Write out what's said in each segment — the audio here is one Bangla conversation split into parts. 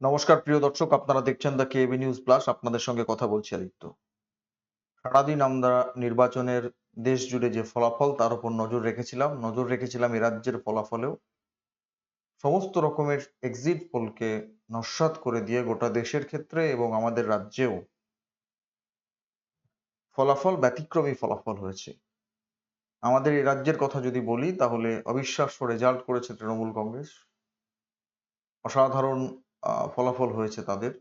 নমস্কার, প্রিয় দর্শক। আপনারা দেখছেন দ্য কেবি নিউজ প্লাস আপনাদের সঙ্গে কথা বলছি আদিত্য। সারাদিন আমরা নির্বাচনের দেশ জুড়ে যে ফলাফল, তার উপর নজর রেখেছিলাম। নজর রেখেছিলাম এ রাজ্যের ফলাফলেও। সমস্ত রকমের এক্সিট পোলকে নস্বাত করে দিয়ে গোটা দেশের ক্ষেত্রে এবং আমাদের রাজ্যেও ফলাফল, ব্যতিক্রমী ফলাফল হয়েছে। আমাদের এই রাজ্যের কথা যদি বলি, তাহলে অবিশ্বাস্য রেজাল্ট করেছে তৃণমূল কংগ্রেস। অসাধারণ ফলাফল হয়েছে তাদের।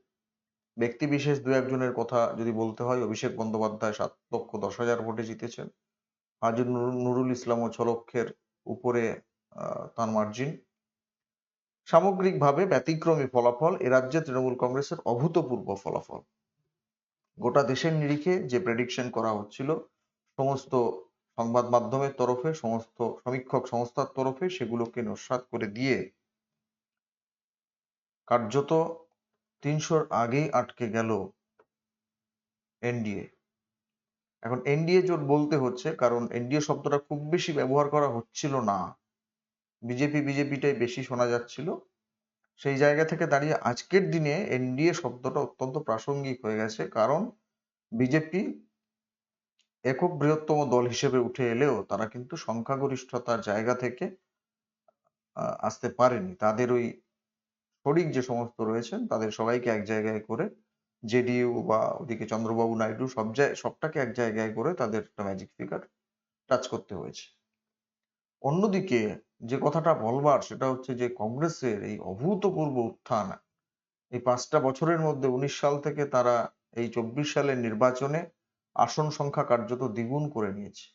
ব্যক্তি বিশেষ দু একজনের কথা যদি বলতে হয়, অভিষেক বন্দ্যোপাধ্যায় সাত লক্ষ দশ হাজার ভোটে জিতেছেন। হাজি নুরুল ইসলাম ও ছ লক্ষের উপরে তার মার্জিন সামগ্রিকভাবে ব্যতিক্রমী ফলাফল, এ রাজ্যে তৃণমূল কংগ্রেসের অভূতপূর্ব ফলাফল। গোটা দেশের নিরিখে যে প্রেডিকশন করা হচ্ছিল, সমস্ত সংবাদ মাধ্যমের তরফে, সমস্ত সমীক্ষক সংস্থার তরফে সেগুলোকে নস্বাত করে দিয়ে কার্যত তিনশোর আগেই আটকে গেল এনডিএ। এখন এনডিএ জোট বলতে হচ্ছে, কারণ এনডিএ শব্দটা খুব বেশি ব্যবহার করা হচ্ছিল না। বিজেপি বিজেপিটাই বেশি শোনা যাচ্ছিল। সেই জায়গা থেকে দাঁড়িয়ে আজকের দিনে এনডিএ শব্দটা অত্যন্ত প্রাসঙ্গিক হয়ে গেছে, কারণ বিজেপি একক বৃহত্তম দল হিসেবে উঠে এলেও তারা কিন্তু সংখ্যাগরিষ্ঠতার জায়গা থেকে আসতে পারেনি। তাদের ওই শরিক যে সমস্ত রয়েছেন, তাদের সবাইকে এক জায়গায় করে জেডিইউ বা ওদিকে চন্দ্রবাবু নাইডু সব জায়গায় সবটাকে এক জায়গায় করে তাদের একটা ম্যাজিক ফিগার টাচ করতে হয়েছে। অন্যদিকে যে কথাটা বলবার সেটা হচ্ছে যে কংগ্রেসের এই অভূতপূর্ব উত্থান, এই পাঁচটা বছরের মধ্যে উনিশ সাল থেকে তারা এই চব্বিশ সালের নির্বাচনে আসন সংখ্যা কার্যত দ্বিগুণ করে নিয়েছে।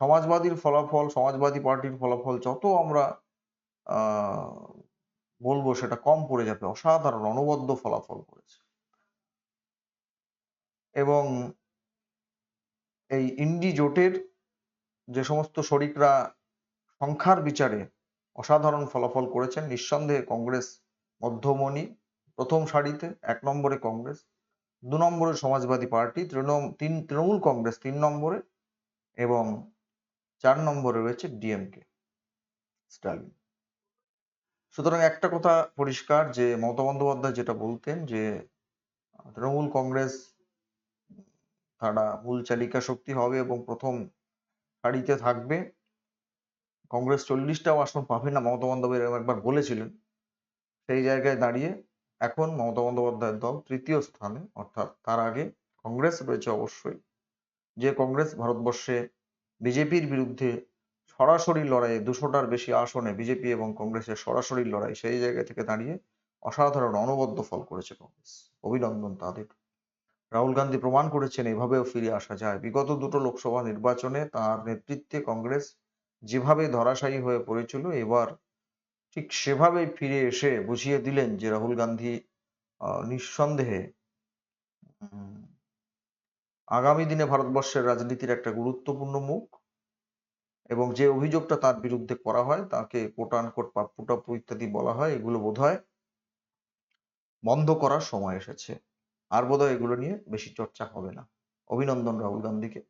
সমাজবাদীর ফলাফল, সমাজবাদী পার্টির ফলাফল যত আমরা বলব সেটা কম পড়ে যাবে, অসাধারণ, অনবদ্য ফলাফল করেছে। এবং এই ইন্ডি জোটের যে সমস্ত শরিকরা সংখ্যার বিচারে অসাধারণ ফলাফল করেছেন, নিঃসন্দেহে কংগ্রেস মধ্যমণি, প্রথম সারিতে, এক নম্বরে কংগ্রেস, দু নম্বরে সমাজবাদী পার্টি তিন, তৃণমূল কংগ্রেস তিন নম্বরে এবং চার নম্বরে রয়েছে ডিএমকে, স্টালিন। সুতরাং একটা কথা পরিষ্কার যে মমতা বন্দ্যোপাধ্যায় যেটা বলতেন যে, তৃণমূল কংগ্রেস তারা মূল চালিকা শক্তি হবে এবং প্রথম সারিতে থাকবে। কংগ্রেস চল্লিশটাও আসন পাবে না, মমতা বন্দ্যোপাধ্যায় এরকম একবার বলেছিলেন। সেই জায়গায় দাঁড়িয়ে এখন মমতা বন্দ্যোপাধ্যায়ের দল তৃতীয় স্থানে, অর্থাৎ তার আগে কংগ্রেস রয়েছে অবশ্যই। যে কংগ্রেস ভারতবর্ষে বিজেপির বিরুদ্ধে সরাসরি লড়াইয়ে দুশোটার বেশি আসনে বিজেপি এবং কংগ্রেসের সরাসরি লড়াই সেই জায়গা থেকে দাঁড়িয়ে অসাধারণ অনবদ্য ফল করেছে কংগ্রেস। অভিনন্দন তাদের। রাহুল গান্ধী প্রমাণ করেছেন, এভাবেও ফিরে আসা যায়। বিগত দুটো লোকসভা নির্বাচনে তার নেতৃত্বে কংগ্রেস যেভাবে ধরাশায়ী হয়ে পড়েছিল, এবার ঠিক সেভাবেই ফিরে এসে বুঝিয়ে দিলেন যে রাহুল গান্ধী নিঃসন্দেহে আগামী দিনে ভারতবর্ষের রাজনীতির একটা গুরুত্বপূর্ণ মুখ। এবং যে অভিযোগটা তার বিরুদ্ধে করা হয়, তাকে কোটান কোট পাপ্পু টাপ্পু ইত্যাদি বলা হয়, এগুলো বোধহয় বন্ধ করার সময় এসেছে। আর বোধহয় এগুলো নিয়ে বেশি চর্চা হবে না। অভিনন্দন রাহুল গান্ধীকে।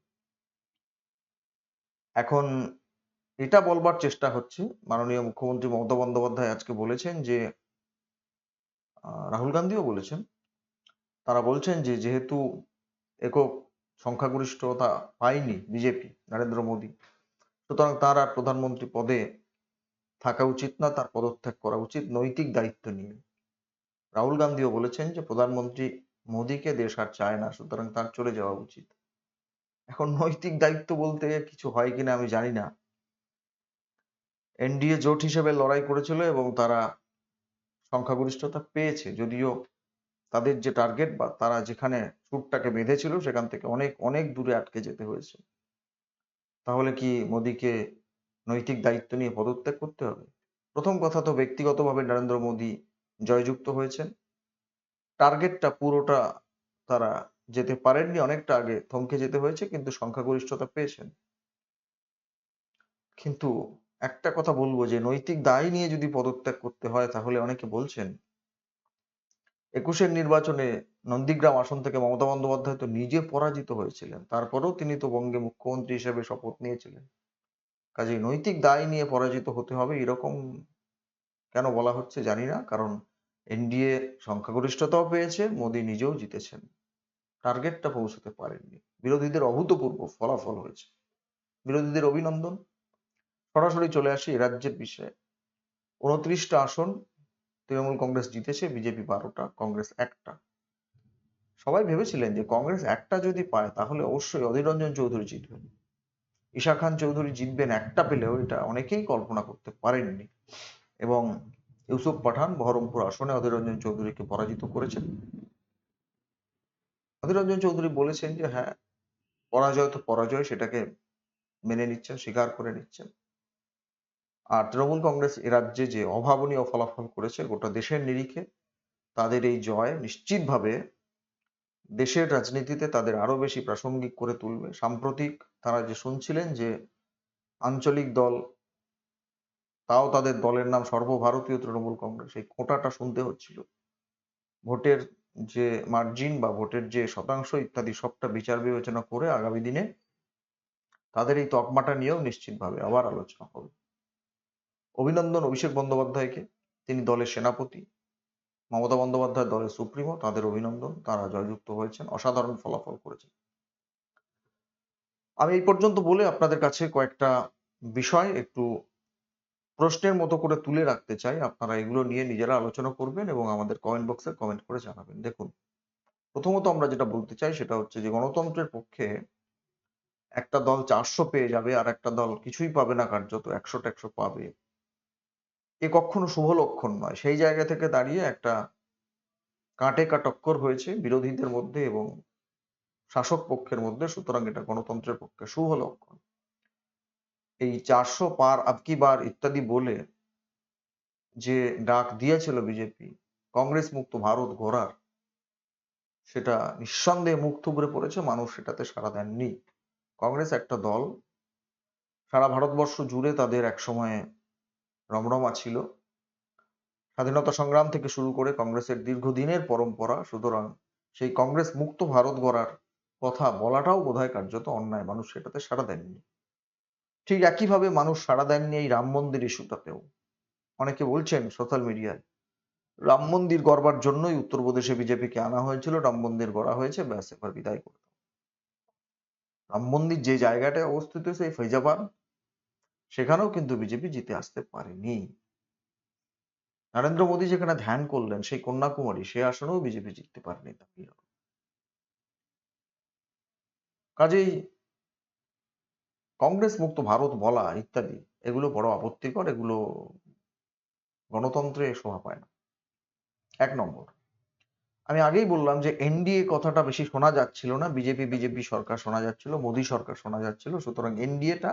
এখন এটা বলবার চেষ্টা হচ্ছে, মাননীয় মুখ্যমন্ত্রী মমতা বন্দ্যোপাধ্যায় আজকে বলেছেন যে রাহুল গান্ধীও বলেছেন, তারা বলছেন যে যেহেতু একক সংখ্যাগরিষ্ঠতা পায়নি বিজেপি, নরেন্দ্র মোদী সুতরাং তার আর প্রধানমন্ত্রী পদে থাকা উচিত না, তার পদত্যাগ করা উচিত নৈতিক দায়িত্ব নিয়ে। রাহুল গান্ধীও বলেছেন যে, প্রধানমন্ত্রী মোদীকে দেশ আর চায় না, সুতরাং তার চলে যাওয়া উচিত। এখন নৈতিক দায়িত্ব বলতে কিছু হয় কিনা আমি জানি না। এনডিএ জোট হিসেবে লড়াই করেছিল এবং তারা সংখ্যাগরিষ্ঠতা পেয়েছে, যদিও তাদের যে টার্গেট বা তারা যেখানে সুরটাকে বেঁধেছিল, সেখান থেকে অনেক অনেক দূরে আটকে যেতে হয়েছে। তাহলে কি মোদীকে নৈতিক দায়িত্ব নিয়ে পদত্যাগ করতে হবে? প্রথম কথা তো ব্যক্তিগতভাবে নরেন্দ্র মোদী জয়যুক্ত হয়েছেন। টার্গেটটা পুরোটা তারা যেতে পারেননি, অনেকটা আগে থমকে যেতে হয়েছে, কিন্তু সংখ্যাগরিষ্ঠতা পেয়েছেন। কিন্তু একটা কথা বলব যে নৈতিক দায় নিয়ে যদি পদত্যাগ করতে হয়, তাহলে অনেকে বলছেন একুশের নির্বাচনে নন্দীগ্রাম আসন থেকে মমতা বন্দ্যোপাধ্যায় তো নিজে পরাজিত হয়েছিলেন। তারপরেও তিনি তো বঙ্গে মুখ্যমন্ত্রী হিসেবে শপথ নিয়েছিলেন। কাজেই নৈতিক দায় নিয়ে পরাজিত হতে হবে এরকম কেন বলা হচ্ছে জানি না, কারণ এনডিএ সংখ্যাগরিষ্ঠতাও পেয়েছে, মোদী নিজেও জিতেছেন। টার্গেটটা পৌঁছতে পারেননি। বিরোধীদের অভূতপূর্ব ফলাফল হয়েছে। বিরোধীদের অভিনন্দন। সরাসরি চলে আসি রাজ্যের বিষয়ে। উনত্রিশটা আসন তৃণমূল কংগ্রেস জিতেছে, বিজেপি বারোটা, কংগ্রেস একটা। সবাই ভেবেছিলেন যে কংগ্রেস একটা যদি পায়, তাহলে অবশ্যই অধীর রঞ্জন চৌধুরী জিতবেন ঈশা খান চৌধুরী জিতবেন একটা পেলেও এটা অনেকেই কল্পনা করতে পারেননি। এবং ইউসুফ পাঠান বহরমপুর আসনে অধীর রঞ্জন চৌধুরীকে পরাজিত করেছেন। অধীর রঞ্জন চৌধুরী বলেছেন যে হ্যাঁ পরাজয় তো পরাজয়, সেটাকে মেনে নিচ্ছেন, স্বীকার করে নিচ্ছেন। আর তৃণমূল কংগ্রেস এ রাজ্যে যে অভাবনীয় ফলাফল করেছে গোটা দেশের নিরিখে, তাদের এই জয় নিশ্চিতভাবে দেশের রাজনীতিতে তাদের আরও বেশি প্রাসঙ্গিক করে তুলবে। সাম্প্রতিক তারা যে শুনছিলেন যে আঞ্চলিক দল, তাও তাদের দলের নাম সর্বভারতীয় তৃণমূল কংগ্রেস, এই কোটাটা শুনতে হচ্ছিল। ভোটের যে মার্জিন বা ভোটের যে শতাংশ ইত্যাদি সবটা বিচার বিবেচনা করে আগামী দিনে তাদের এই তকমাটা নিয়েও নিশ্চিতভাবে আবার আলোচনা হবে। অভিনন্দন অভিষেক বন্দ্যোপাধ্যায়কে। তিনি দলের সেনাপতি। মমতা বন্দ্যোপাধ্যায় দলের সুপ্রিমো। তাদের অভিনন্দন। তারা জয়যুক্ত হয়েছেন। অসাধারণ ফলাফল করেছেন। আমি এই পর্যন্ত বলে আপনাদের কাছে কয়েকটা বিষয় একটু প্রশ্নের মতো করে তুলে রাখতে চাই। আপনারা এগুলো নিয়ে নিজেরা আলোচনা করবেন এবং আমাদের কমেন্ট বক্সে কমেন্ট করে জানাবেন। দেখুন, প্রথমত আমরা যেটা বলতে চাই সেটা হচ্ছে যে গণতন্ত্রের পক্ষে একটা দল চারশো পেয়ে যাবে আর একটা দল কিছুই পাবে না কার্যত। একশো একশো পাবে। এ কখনো শুভ লক্ষণ নয়। সেই জায়গা থেকে দাঁড়িয়ে একটা কাটে কাটক্কর হয়েছে বিরোধীদের মধ্যে এবং শাসক পক্ষের মধ্যে, সুতরাং এটা গণতন্ত্রের পক্ষে শুভ লক্ষণ। এই চারশো পার আবকি বার ইত্যাদি বলে যে ডাক দিয়েছিল বিজেপি, কংগ্রেস মুক্ত ভারত গড়ার, সেটা নিঃসন্দেহে মুখ থুবড়ে পড়েছে, মানুষ সেটাতে সাড়া দেননি। কংগ্রেস একটা দল, সারা ভারতবর্ষ জুড়ে তাদের একসময় রমরমা ছিল। স্বাধীনতা সংগ্রাম থেকে শুরু করে কংগ্রেসের দীর্ঘদিনের পরম্পরা, সুতরাং সেই কংগ্রেস মুক্ত ভারত গড়ার কথা বলাটাও বোধহয় কার্যত অন্যায়। মানুষ সেটাতে সাড়া দেননি। ঠিক একইভাবে মানুষ সাড়া দেননি এই রাম মন্দির ইস্যুটাতেও। অনেকে বলছেন সোশ্যাল মিডিয়ায়, রাম মন্দির গড়বার জন্যই উত্তরপ্রদেশে বিজেপিকে আনা হয়েছিল, রাম মন্দির গড়া হয়েছে, ব্যাস, এবার বিদায় করতে রাম মন্দির যে জায়গাটায় অবস্থিত, সেই ফৈজাবাদ সেখানেও কিন্তু বিজেপি জিতে আসতে পারেনি। নরেন্দ্র মোদী যেখানে ধ্যান করলেন, সেই কন্যাকুমারী, সে আসনেও বিজেপি জিততে পারেনি কাজেই কংগ্রেস মুক্ত ভারত বলা ইত্যাদি, এগুলো বড় আপত্তিকর, এগুলো গণতন্ত্রে শোভা পায় না। এক নম্বর, আমি আগেই বললাম যে এনডিএ কথাটা বেশি শোনা যাচ্ছিল না, বিজেপি বিজেপি সরকার শোনা যাচ্ছিল, মোদী সরকার শোনা যাচ্ছিল, সুতরাং এনডিএটা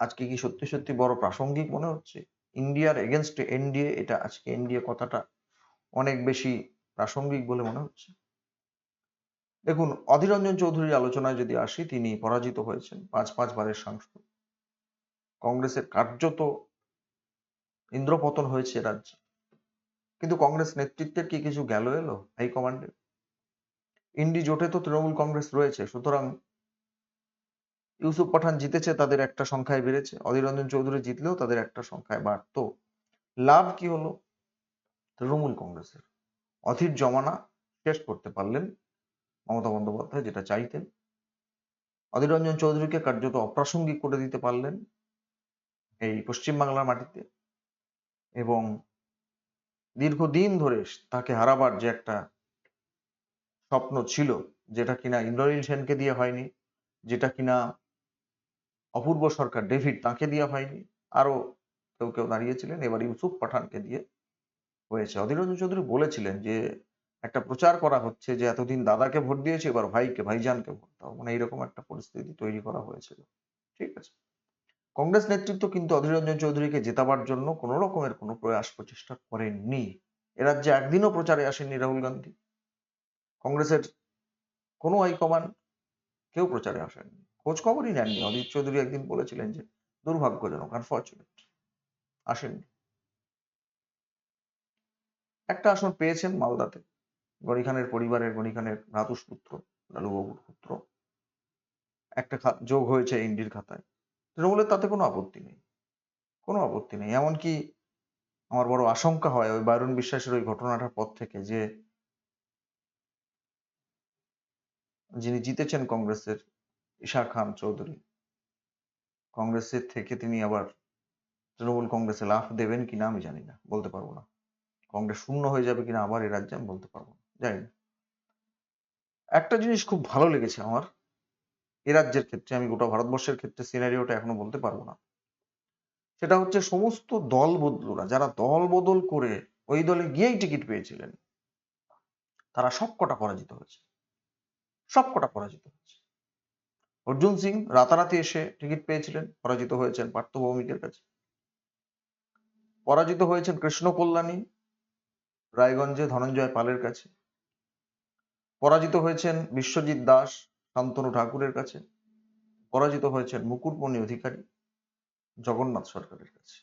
আজকে কি সত্যি সত্যি বড় প্রাসঙ্গিক মনে হচ্ছে? ইন্ডিয়ার এগেনস্টে এনডিএ এটা আজকে এনডিএ কথাটা অনেক বেশি প্রাসঙ্গিক বলে মনে হচ্ছে। দেখুন, অধীর রঞ্জন চৌধুরীর আলোচনায় যদি আসি, তিনি পরাজিত হয়েছেন পাঁচ পাঁচ বারের সাংসদ। কংগ্রেসের কার্যত ইন্দ্রপতন হয়েছে রাজ্যে। কিন্তু কংগ্রেস নেতৃত্বের কি কিছু গেল এলো হাইকমান্ডে ইন্ডি জোটে তো তৃণমূল কংগ্রেস রয়েছে, সুতরাং ইউসুফ পাঠান জিতেছে, তাদের একটা সংখ্যায় বেড়েছে। অধীর রঞ্জন চৌধুরী জিতলেও তাদের একটা সংখ্যায় বাড়ত। লাভ কি হলো? তৃণমূল কংগ্রেসের। অধীর জমানা শেষ করতে পারলেন মমতা বন্দ্যোপাধ্যায়, যেটা চাইতেন। অধীর রঞ্জন চৌধুরীকে কার্যত অপ্রাসঙ্গিক করে দিতে পারলেন এই পশ্চিমবাংলার মাটিতে। এবং দীর্ঘদিন ধরে তাকে হারাবার যে একটা স্বপ্ন ছিল, যেটা কিনা ইন্দ্রনীল সেনকে দিয়ে হয়নি, যেটা কিনা অপূর্ব সরকার, ডেভিড তাকে দিয়ে হয়নি। আরও কেউ কেউ দাঁড়িয়েছিলেন, এবার ইউসুফ পাঠানকে দিয়ে হয়েছে। অধীর রঞ্জন চৌধুরী বলেছিলেন যে, একটা প্রচার করা হচ্ছে যে, এতদিন দাদাকে ভোট দিয়েছে, এবার ভাইকে, ভাইজানকে ভোট দাও। মানে এইরকম একটা পরিস্থিতি তৈরি করা হয়েছিল। ঠিক আছে? কংগ্রেস নেতৃত্ব কিন্তু অধীর রঞ্জন চৌধুরীকে জেতাবার জন্য কোন রকমের কোনো প্রয়াস প্রচেষ্টা করেননি। এ রাজ্যে একদিনও প্রচারে আসেননি রাহুল গান্ধী। কংগ্রেসের কোনো হাইকমান্ড কেউ প্রচারে আসেননি। খোঁজ খবরই নেননি। অধীর চৌধুরী একদিন বলেছিলেন যে, দুর্ভাগ্যজনক আনফর্চুনেট আসেননি। একটা আসন পেয়েছেন মালদাতে গনি খানের পরিবারের গনি খানের ভ্রাতুষ পুত্র, লালুবাবুর পুত্র। একটা যোগ হয়েছে ইন্ডির খাতায়। তৃণমূলের তাতে কোনো আপত্তি নেই। কোনো আপত্তি নেই। এমনকি আমার বড় আশঙ্কা হয় ওই বায়রন বিশ্বাসের ওই ঘটনাটার পর থেকে যে, যিনি জিতেছেন কংগ্রেসের ঈশা খান চৌধুরী। কংগ্রেসের থেকে তিনি আবার তৃণমূল কংগ্রেসে লাফ দেবেন কিনা আমি জানি না, বলতে পারব না। কংগ্রেস শূন্য হয়ে যাবে কিনা আবার এই রাজ্যে আমি বলতে পারব না, জানি না। একটা জিনিস খুব ভালো লেগেছে আমার, এ রাজ্যের ক্ষেত্রে, আমি গোটা ভারতবর্ষের ক্ষেত্রে সিনারিওটা এখনও বলতে পারব না। সেটা হচ্ছে সমস্ত দল বদলুরা, যারা দল বদল করে ওই দলে গিয়েই টিকিট পেয়েছিলেন, তারা সবকটা পরাজিত হয়েছে। সবকটা পরাজিত হয়েছে। অর্জুন সিং রাতারাতি এসে টিকিট পেয়েছিলেন, পরাজিত হয়েছেন পার্থ ভৌমিকের কাছে। পরাজিত হয়েছেন কৃষ্ণ কল্যাণী, রায়গঞ্জে ধনঞ্জয় পালের কাছে। পরাজিত হয়েছেন বিশ্বজিৎ দাস, শান্তনু ঠাকুরের কাছে। পরাজিত হয়েছেন মুকুটমণি অধিকারী, জগন্নাথ সরকারের কাছে।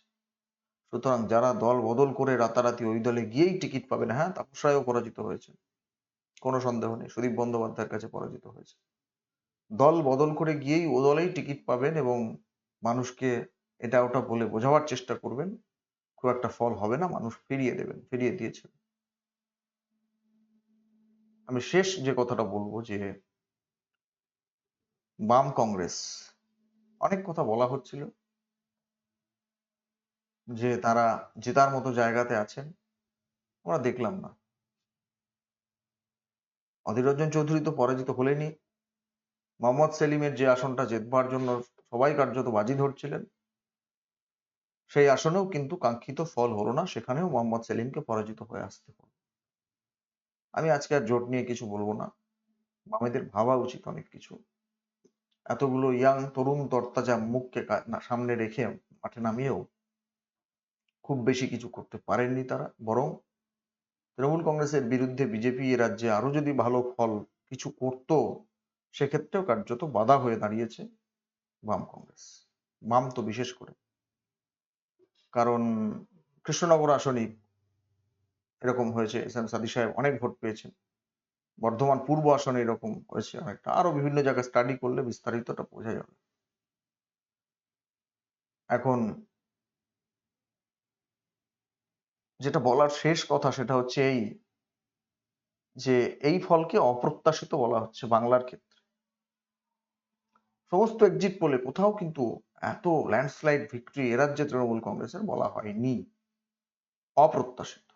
সুতরাং যারা দল বদল করে রাতারাতি ওই দলে গিয়েই টিকিট পাবেন হ্যাঁ তাপস রায়ও পরাজিত হয়েছে কোনো সন্দেহ নেই, সুদীপ বন্দ্যোপাধ্যায়ের কাছে পরাজিত হয়েছে দল বদল করে গিয়েই ও দলেই টিকিট পাবেন এবং মানুষকে এটা ওটা বলে বোঝাবার চেষ্টা করবেন। খুব একটা ফল হবে না, মানুষ ফিরিয়ে দেবেন, ফিরিয়ে দিয়েছে আমি শেষ যে কথাটা বলব যে বাম কংগ্রেস, অনেক কথা বলা হচ্ছিল যে তারা জেতার মতো জায়গাতে আছেন, আমরা দেখলাম না। অধীর রঞ্জন চৌধুরী তো পরাজিত হলেনি মোহাম্মদ সেলিমের যে আসনটা জেতবার জন্য সবাই কার্যত বাজি ধরছিলেন, সেই আসনেও কিন্তু কাঙ্ক্ষিত ফল হলো না, সেখানেও মোহাম্মদ সেলিমকে পরাজিত হয়ে আসতে হলো আমি আজকে আর জোট নিয়ে কিছু বলব না। বামেদের ভাবা উচিত অনেক কিছু। এতগুলো ইয়াং তরুণ তরতাজা মুখকে সামনে রেখে মাঠে নামিয়েও খুব বেশি কিছু করতে পারেননি তারা। বরং তৃণমূল কংগ্রেসের বিরুদ্ধে বিজেপি এ রাজ্যে আরও যদি ভালো ফল কিছু করত সেক্ষেত্রেও কার্যত বাধা হয়ে দাঁড়িয়েছে বাম কংগ্রেস। বাম তো বিশেষ করে। কারণ কৃষ্ণনগর আসনই এরকম হয়েছে, এস এম সাদি সাহেব অনেক ভোট পেয়েছেন। বর্ধমান পূর্ব আসনে এরকম হয়েছে অনেকটা। আরও বিভিন্ন জায়গায় স্টাডি করলে বিস্তারিতটা বোঝা যাবে। এখন যেটা বলার শেষ কথা সেটা হচ্ছে এই যে, এই ফলকে অপ্রত্যাশিত বলা হচ্ছে বাংলার ক্ষেত্রে। সমস্ত এক্সিট পোলে কোথাও কিন্তু এত ল্যান্ডস্লাইড ভিক্টরি এ রাজ্যে তৃণমূল কংগ্রেসের বলা হয়নি। অপ্রত্যাশিত।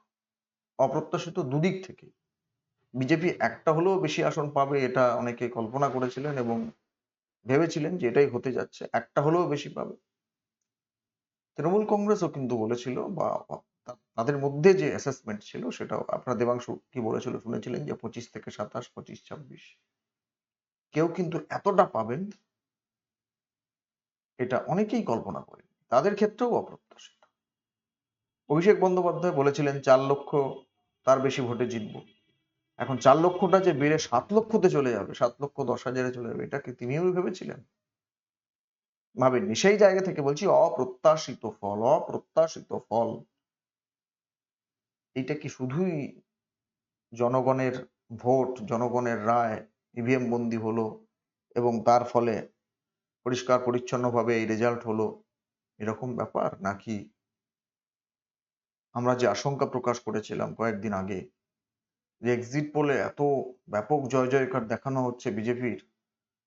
অপ্রত্যাশিত দুদিক থেকে। বিজেপি একটা হলেও বেশি আসন পাবে এটা অনেকে কল্পনা করেছিলেন এবং ভেবেছিলেন যে এটাই হতে যাচ্ছে, একটা হলেও বেশি পাবে। তৃণমূল কংগ্রেসও কিন্তু বলেছিল বা তাদের মধ্যে যে অ্যাসেসমেন্ট ছিল সেটাও আপনার দেবাংশু কি বলেছিল শুনেছিলেন যে পঁচিশ থেকে সাতাশ, পঁচিশ, ছাব্বিশ। কেউ কিন্তু এতটা পাবেন এটা অনেকেই কল্পনা করেন। তাদের ক্ষেত্রেও অপ্রত্যাশিত। অভিষেক বন্দ্যোপাধ্যায় বলেছিলেন, চার লক্ষ তার বেশি ভোটে জিতবো। এখন চার লক্ষটা যে বেড়ে সাত লক্ষতে চলে যাবে, সাত লক্ষ দশ হাজারে চলে যাবে, এটা কি তিনিও ভেবেছিলেন? ভাবেননি। সেই জায়গা থেকে বলছি, অপ্রত্যাশিত ফল অপ্রত্যাশিত ফল। এটা কি শুধুই জনগণের ভোট, জনগণের রায়, ইভিএম বন্দি হলো এবং তার ফলে পরিষ্কার, পরিচ্ছন্নভাবে এই রেজাল্ট হলো, এরকম ব্যাপার? নাকি আমরা যে আশঙ্কা প্রকাশ করেছিলাম কয়েকদিন আগে, যে এক্সিট পোলে এত ব্যাপক জয় জয়কার দেখানো হচ্ছে বিজেপির,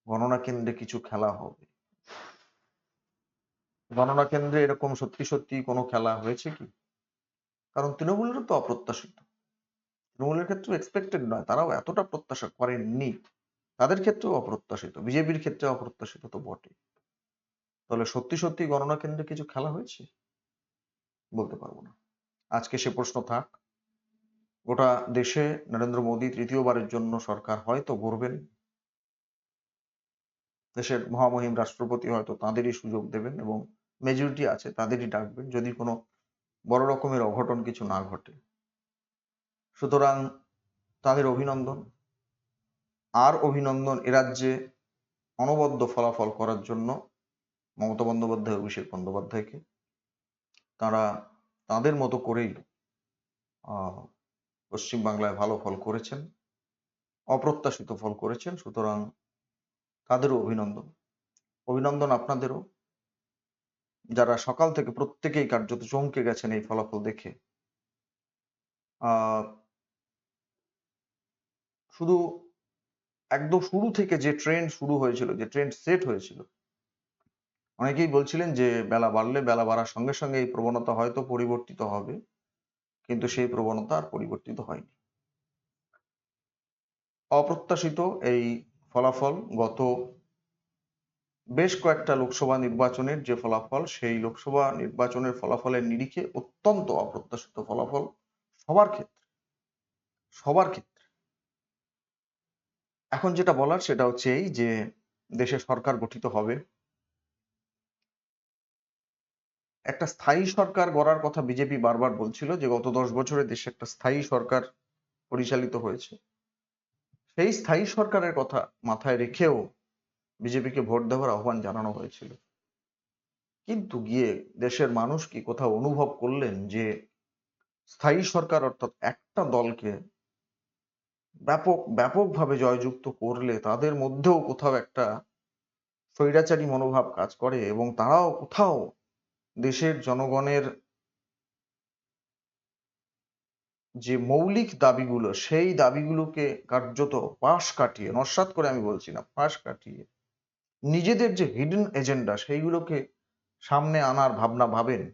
গণনা কেন্দ্রে কিছু খেলা হবে। গণনা কেন্দ্রে এরকম সত্যি সত্যি কোনো খেলা হয়েছে কি? কারণ তৃণমূলেরও তো অপ্রত্যাশিত। তৃণমূলের ক্ষেত্রে এক্সপেক্টেড নয়, তারাও এতটা প্রত্যাশা করেননি। তাদের ক্ষেত্রেও অপ্রত্যাশিত, বিজেপির ক্ষেত্রে অপ্রত্যাশিত তো বটে তাহলে সত্যি সত্যি গণনা কেন্দ্রে কিছু খেলা হয়েছে? বলতে পারব না। আজকে সে প্রশ্ন থাক। গোটা দেশে নরেন্দ্র মোদী তৃতীয়বারের জন্য সরকার হয়তো গড়বেন। দেশের মহামহিম রাষ্ট্রপতি হয়তো তাদেরই সুযোগ দেবেন এবং মেজরিটি আছে, তাদেরই ডাকবেন, যদি কোনো বড় রকমের অঘটন কিছু না ঘটে। সুতরাং তাদের অভিনন্দন। আর অভিনন্দন এ রাজ্যে অনবদ্য ফলাফল করার জন্য মমতা বন্দ্যোপাধ্যায় অভিষেক বন্দ্যোপাধ্যায়কে। তারা তাদের মতো করেই পশ্চিমবাংলায় ভালো ফল করেছেন, অপ্রত্যাশিত ফল করেছেন, সুতরাং তাদেরও অভিনন্দন। অভিনন্দন আপনাদেরও। যারা সকাল থেকে প্রত্যেকেই কার্যত চমকে গেছেন এই ফলাফল দেখে শুধু একদম শুরু থেকে যে ট্রেন্ড শুরু হয়েছিল, যে ট্রেন্ড সেট হয়েছিল, অনেকেই বলছিলেন যে বেলা বাড়লে বেলা বাড়ার সঙ্গে সঙ্গে এই প্রবণতা হয়তো পরিবর্তিত হবে, কিন্তু সেই প্রবণতা আর পরিবর্তিত হয়নি। অপ্রত্যাশিত এই ফলাফল গত বেশ কয়েকটা লোকসভা নির্বাচনের যে ফলাফল, সেই লোকসভা নির্বাচনের ফলাফলের নিরিখে অত্যন্ত অপ্রত্যাশিত ফলাফল সবার ক্ষেত্রে সবার ক্ষেত্রে। এখন যেটা বলার সেটা হচ্ছে এই যে দেশে সরকার গঠিত হবে। একটা স্থায়ী সরকার গড়ার কথা বিজেপি বারবার বলছিল যে গত দশ বছরে দেশে একটা স্থায়ী সরকার পরিচালিত হয়েছে। সেই স্থায়ী সরকারের কথা মাথায় রেখেও বিজেপিকে ভোট দেওয়ার আহ্বান জানানো হয়েছিল। কিন্তু গিয়ে দেশের মানুষ কি কোথাও অনুভব করলেন যে স্থায়ী সরকার অর্থাৎ একটা দলকে ব্যাপক, ব্যাপকভাবে জয়যুক্ত করলে তাদের মধ্যেও কোথাও একটা স্বৈরাচারী মনোভাব কাজ করে এবং তারাও কোথাও দেশের জনগণের যে মৌলিক দাবিগুলো, সেই দাবিগুলোকে কার্যত পাশ কাটিয়ে, নস্বাত করে আমি বলছি না, পাশ কাটিয়ে নিজেদের যে হিডেন এজেন্ডা সেইগুলোকে সামনে আনার ভাবনা ভাবেন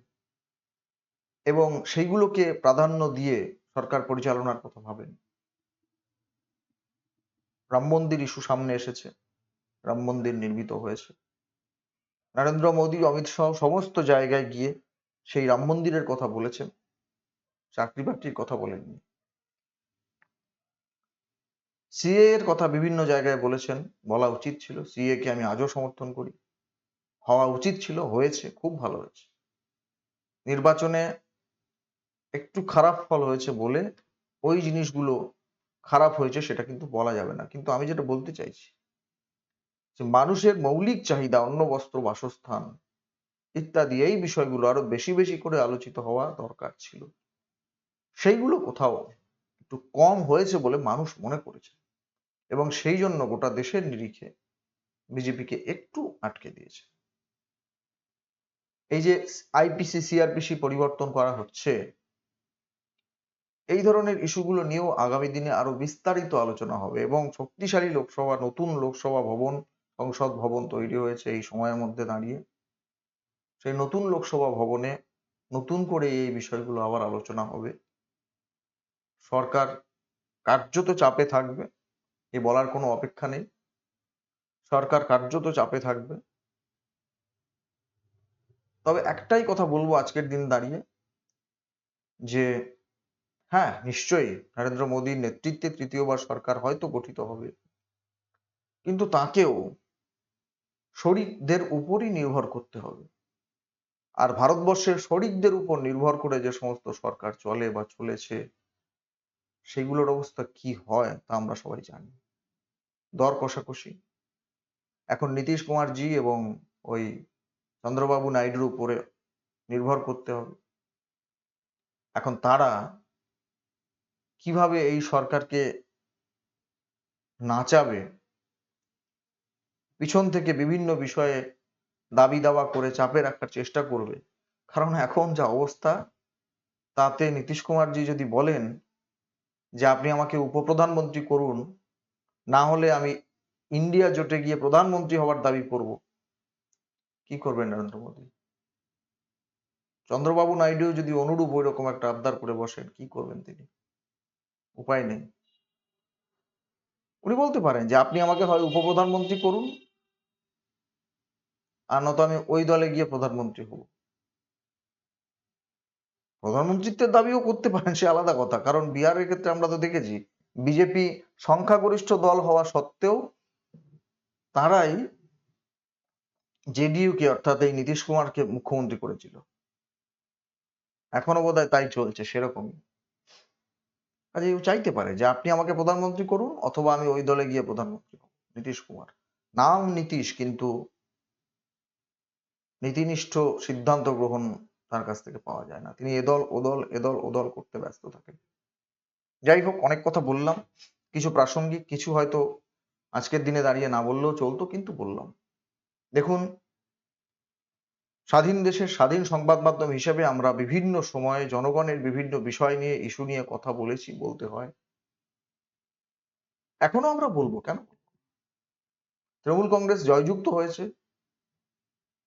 এবং সেইগুলোকে প্রাধান্য দিয়ে সরকার পরিচালনার কথা ভাবেন। রাম মন্দির ইস্যু সামনে এসেছে। রাম মন্দির নির্মিত হয়েছে। নরেন্দ্র মোদী, অমিত শাহ সমস্ত জায়গায় গিয়ে সেই রাম মন্দিরের কথা বলেছেন। চাকরি বাকরির কথা বলেননি। সিএ এর কথা বিভিন্ন জায়গায় বলেছেন। বলা উচিত ছিল সিএ কে আমি আজও সমর্থন করি। হওয়া উচিত ছিল, হয়েছে, খুব ভালো হয়েছে। নির্বাচনে একটু খারাপ ফল হয়েছে বলে ওই জিনিসগুলো খারাপ হয়েছে সেটা কিন্তু বলা যাবে না। কিন্তু আমি যেটা বলতে চাইছি, যে মানুষের মৌলিক চাহিদা, অন্ন, বস্ত্র, বাসস্থান ইত্যাদি এই বিষয়গুলো আরও বেশি বেশি করে আলোচিত হওয়া দরকার ছিল। সেইগুলো কোথাও একটু কম হয়েছে বলে মানুষ মনে করেছে এবং সেই জন্য গোটা দেশের নিরিখে বিজেপিকে একটু আটকে দিয়েছে। এই যে আইপিসি সিআরপিসি পরিবর্তন করা হচ্ছে এই ধরনের ইস্যুগুলো নিয়েও আগামী দিনে আরও বিস্তারিত আলোচনা হবে এবং শক্তিশালী লোকসভা, নতুন লোকসভা ভবন, সংসদ ভবন তৈরি হয়েছে এই সময়ের মধ্যে দাঁড়িয়ে। সেই নতুন লোকসভা ভবনে নতুন করে এই বিষয়গুলো আবার আলোচনা হবে। সরকার কার্যত চাপে থাকবে, এ বলার কোনো অপেক্ষা নেই। সরকার কার্যত চাপে থাকবে। তবে একটাই কথা বলব আজকের দিন দাঁড়িয়ে, যে হ্যাঁ নিশ্চয়ই। নরেন্দ্র মোদীর নেতৃত্বে তৃতীয়বার সরকার হয়তো গঠিত হবে। কিন্তু তাকেও শরিকদের উপরই নির্ভর করতে হবে। আর ভারতবর্ষের শরিকদের উপর নির্ভর করে যে সমস্ত সরকার চলে বা চলেছে, সেগুলোর অবস্থা কি হয় তা আমরা সবাই জানি। দর কষাকষি। এখন নীতিশ কুমার জি এবং ওই চন্দ্রবাবু নাইডুর উপরে নির্ভর করতে হবে। এখন তারা কীভাবে এই সরকারকে নাচাবে? পিছন থেকে বিভিন্ন বিষয়ে দাবি দাওয়া করে চাপে রাখার চেষ্টা করবে। কারণ এখন যা অবস্থা, তাতে নীতিশ কুমারজি যদি বলেন যে আপনি আমাকে উপপ্রধানমন্ত্রী করুন, না হলে আমি ইন্ডিয়া জোটে গিয়ে প্রধানমন্ত্রী হওয়ার দাবি করব। কি করবেন নরেন্দ্র মোদী? চন্দ্রবাবু নাইডু যদি অনুরূপ ওই রকম একটা আবদার করে বসেন, কি করবেন তিনি? উপায় নেই। উনি বলতে পারেন যে, আপনি আমাকে হয় উপপ্রধানমন্ত্রী করুন, আর নয়তো আমি ওই দলে গিয়ে প্রধানমন্ত্রী হব। প্রধানমন্ত্রীত্বের দাবিও করতে পারেন, সে আলাদা কথা। কারণ বিহারের ক্ষেত্রে আমরা তো দেখেছি, বিজেপি সংখ্যাগরিষ্ঠ দল হওয়া সত্ত্বেও তারাই জেডিইউ কে অর্থাৎ এই নীতিশ কুমারকে মুখ্যমন্ত্রী করেছিল। এখনও বোধহয় তাই চলছে, সেরকমই। কাজে ও চাইতে পারে যে আপনি আমাকে প্রধানমন্ত্রী করুন অথবা আমি ওই দলে গিয়ে প্রধানমন্ত্রী হব। নীতিশ কুমার। নাম নীতিশ, কিন্তু নীতিনিষ্ঠ সিদ্ধান্ত গ্রহণ তার কাছ থেকে পাওয়া যায় না। তিনি এদল ওদল এদল ওদল করতে ব্যস্ত থাকেন। যাই হোক, অনেক কথা বললাম। কিছু প্রাসঙ্গিক, কিছু হয়তো আজকের দিনে দাঁড়িয়ে না বললেও চলতো, কিন্তু বললাম। দেখুন স্বাধীন দেশের স্বাধীন সংবাদ মাধ্যম হিসেবে আমরা বিভিন্ন সময়ে জনগণের বিভিন্ন বিষয় নিয়ে, ইস্যু নিয়ে কথা বলেছি, বলতে হয়। এখনও আমরা বলব কেন? তৃণমূল কংগ্রেস জয়যুক্ত হয়েছে।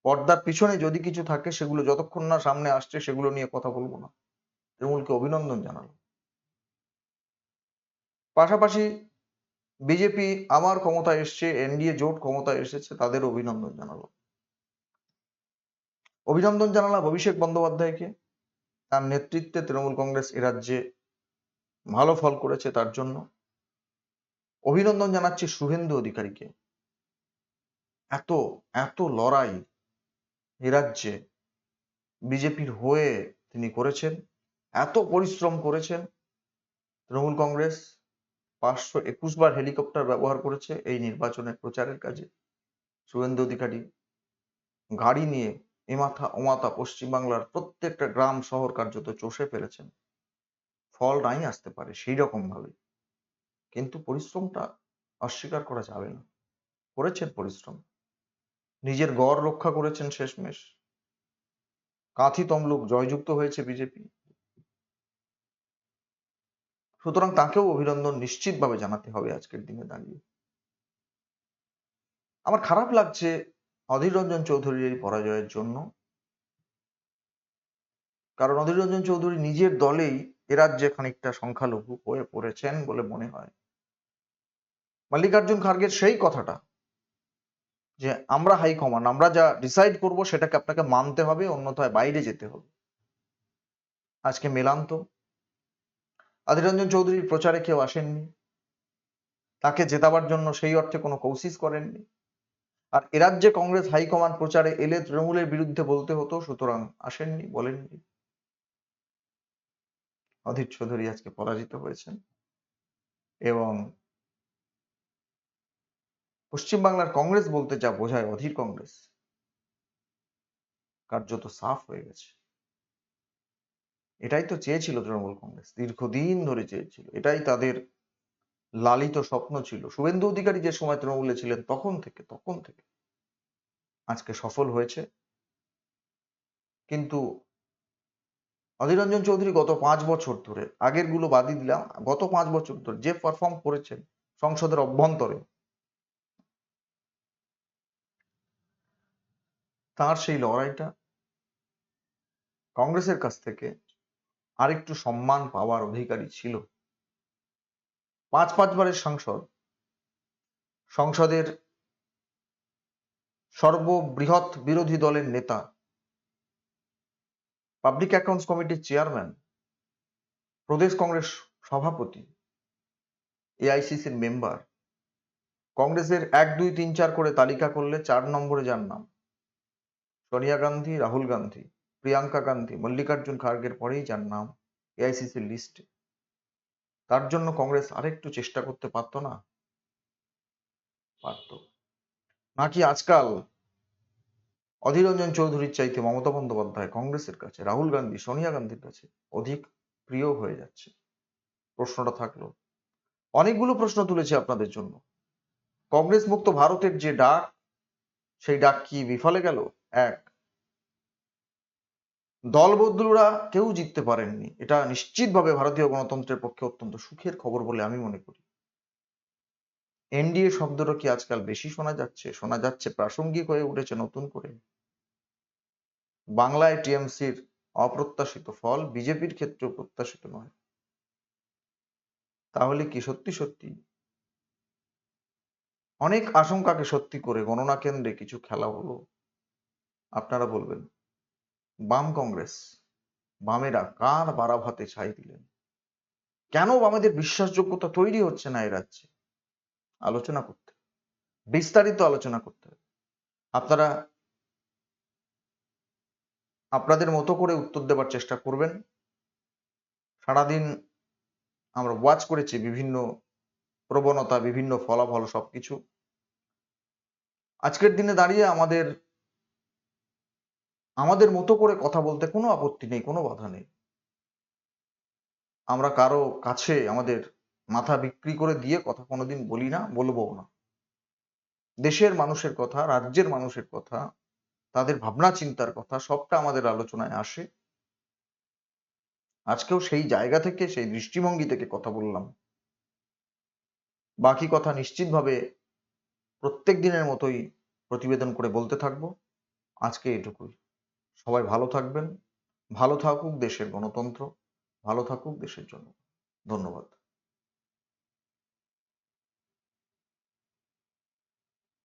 পর্দার পিছনে যদি কিছু থাকে, সেগুলো যতক্ষণ না সামনে আসছে, সেগুলো নিয়ে কথা বলব না। তৃণমূলকে অভিনন্দন জানালো পাশাপাশি বিজেপি আমার ক্ষমতায় এসছে, এনডিএ জোট ক্ষমতায় এসেছে, তাদের অভিনন্দন জানালো অভিনন্দন জানালাম অভিষেক বন্দ্যোপাধ্যায়কে। তার নেতৃত্বে তৃণমূল কংগ্রেস এ রাজ্যে ভালো ফল করেছে তার জন্য। অভিনন্দন জানাচ্ছি শুভেন্দু অধিকারীকে। এত এত লড়াই এ রাজ্যে বিজেপির হয়ে তিনি করেছেন, এত পরিশ্রম করেছেন। তৃণমূল কংগ্রেস পাঁচশো একুশ বার হেলিকপ্টার ব্যবহার করেছে এই নির্বাচনের প্রচারের কাজে। শুভেন্দু অধিকারী গাড়ি নিয়ে এমাথা ওমাথা পশ্চিমবাংলার প্রত্যেকটা গ্রাম শহর কার্যত চষে ফেলেছেন। ফল নাই আসতে পারে সেই রকম ভাবে। কিন্তু পরিশ্রমটা অস্বীকার করা যাবে না। করেছেন পরিশ্রম। নিজের গড় রক্ষা করেছেন শেষমেশ। কাঁথি তমলুক জয়যুক্ত হয়েছে বিজেপি। সুতরাং তাকেও অভিনন্দন নিশ্চিতভাবে জানাতে হবে আজকের দিনে দাঁড়িয়ে। আমার খারাপ লাগছে অধীর রঞ্জন চৌধুরীর এই পরাজয়ের জন্য। কারণ অধীর রঞ্জন চৌধুরী নিজের দলেই এ রাজ্যে খানিকটা সংখ্যালঘু হয়ে পড়েছেন বলে মনে হয়। মল্লিকার্জুন খার্গের সেই কথাটা, যে আমরা হাইকমান্ড, আমরা যা ডিসাইড করব সেটাকে আপনাকে মানতে হবে, অন্যথায় বাইরে যেতে হবে। আজকে মেলান তো আদির রঞ্জন চৌধুরীর প্রচারে কেউ আসেননি। তাকে জেতাবার জন্য সেই অর্থে কোনো কৌশিস করেননি। আর এ রাজ্যে কংগ্রেস হাইকমান্ড প্রচারে এলে তৃণমূলের বিরুদ্ধে বলতে হতো, সুতরাং আসেননি, বলেননি। অধীর চৌধুরী আজকে পরাজিত হয়েছেন। এবং পশ্চিমবাংলার কংগ্রেস বলতে যা বোঝায় অধীর কংগ্রেস, কার্যত সাফ হয়ে গেছে। এটাই তো চেয়েছিল তৃণমূল কংগ্রেস, দীর্ঘদিন ধরে চেয়েছিল। এটাই তাদের লালিত স্বপ্ন ছিল। শুভেন্দু অধিকারী যে সময় তৃণমূলে ছিলেন তখন থেকে তখন থেকে আজকে সফল হয়েছে। কিন্তু অধীর রঞ্জন চৌধুরী গত পাঁচ বছর ধরে আগেরগুলো বাদই দিলাম, গত পাঁচ বছর ধরে যে পারফর্ম করেছেন সংসদের অভ্যন্তরে, তার সেই লড়াইটা কংগ্রেসের কাছ থেকে আরেকটু সম্মান পাওয়ার অধিকারী ছিল। পাঁচ পাঁচবারের সাংসদ, সংসদের সর্ববৃহৎ বিরোধী দলের নেতা, পাবলিক অ্যাকাউন্টস কমিটির চেয়ারম্যান, প্রদেশ কংগ্রেস সভাপতি, এআইসিসির মেম্বার, কংগ্রেসের এক, দুই, তিন, চার করে তালিকা করলে চার নম্বরে যার নাম? সোনিয়া গান্ধী, রাহুল গান্ধী, প্রিয়াঙ্কা গান্ধী, মল্লিকার্জুন খার্গের পরেই যার নাম? এআইসিসির লিস্টে। তার জন্য কংগ্রেস আরেকটু চেষ্টা করতে পারতো না? পারত। নাকি আজকাল অধীর রঞ্জন চৌধুরীর চাইতে মমতা বন্দ্যোপাধ্যায় কংগ্রেসের কাছে, রাহুল গান্ধী, সোনিয়া গান্ধীর কাছে অধিক প্রিয় হয়ে যাচ্ছে? প্রশ্নটা থাকল। অনেকগুলো প্রশ্ন তুলেছে আপনাদের জন্য। কংগ্রেস মুক্ত ভারতের যে ডাক, সেই ডাক কি বিফলে গেল? এক দলবদলুরা কেউ জিততে পারেননি। এটা নিশ্চিতভাবে ভারতীয় গণতন্ত্রের পক্ষে অত্যন্ত সুখের খবর বলে আমি মনে করি। এনডিএ শব্দটা কি আজকাল বেশি শোনা যাচ্ছে? শোনা যাচ্ছে প্রাসঙ্গিক হয়ে উঠেছে নতুন করে। বাংলায় টিএমসির অপ্রত্যাশিত ফল বিজেপির ক্ষেত্রেও প্রত্যাশিত নয়। তাহলে কি সত্যি সত্যি? অনেক আশঙ্কাকে সত্যি করে গণনা কেন্দ্রে কিছু খেলা হলো। আপনারা বলবেন। বাম কংগ্রেস, বামেরা কার বাড়া ভাতে ছাই দিলেন? কেন বামেদের বিশ্বাসযোগ্যতা তৈরি হচ্ছে না এ রাজ্যে? আলোচনা করতে বিস্তারিত আলোচনা করতে হবে। আপনারা, আপনাদের মতো করে উত্তর দেবার চেষ্টা করবেন। সারাদিন আমরা ওয়াচ করেছি বিভিন্ন প্রবণতা, বিভিন্ন ফলাফল সবকিছু। আজকের দিনে দাঁড়িয়ে আমাদের আমাদের মতো করে কথা বলতে কোনো আপত্তি নেই, কোনো বাধা নেই। আমরা কারও কাছে আমাদের মাথা বিক্রি করে দিয়ে কথা কোনোদিন বলি না বলব না। দেশের মানুষের কথা, রাজ্যের মানুষের কথা, তাদের ভাবনা চিন্তার কথা, সবটা আমাদের আলোচনায় আসে। আজকেও সেই জায়গা থেকে, সেই দৃষ্টিভঙ্গি থেকে কথা বললাম। বাকি কথা নিশ্চিতভাবে প্রত্যেক দিনের মতোই প্রতিবেদন করে বলতে থাকব। আজকে এটুকুই। সবাই ভালো থাকবেন ভালো থাকুক দেশের গণতন্ত্র ভালো থাকুক দেশের জন্য ধন্যবাদ।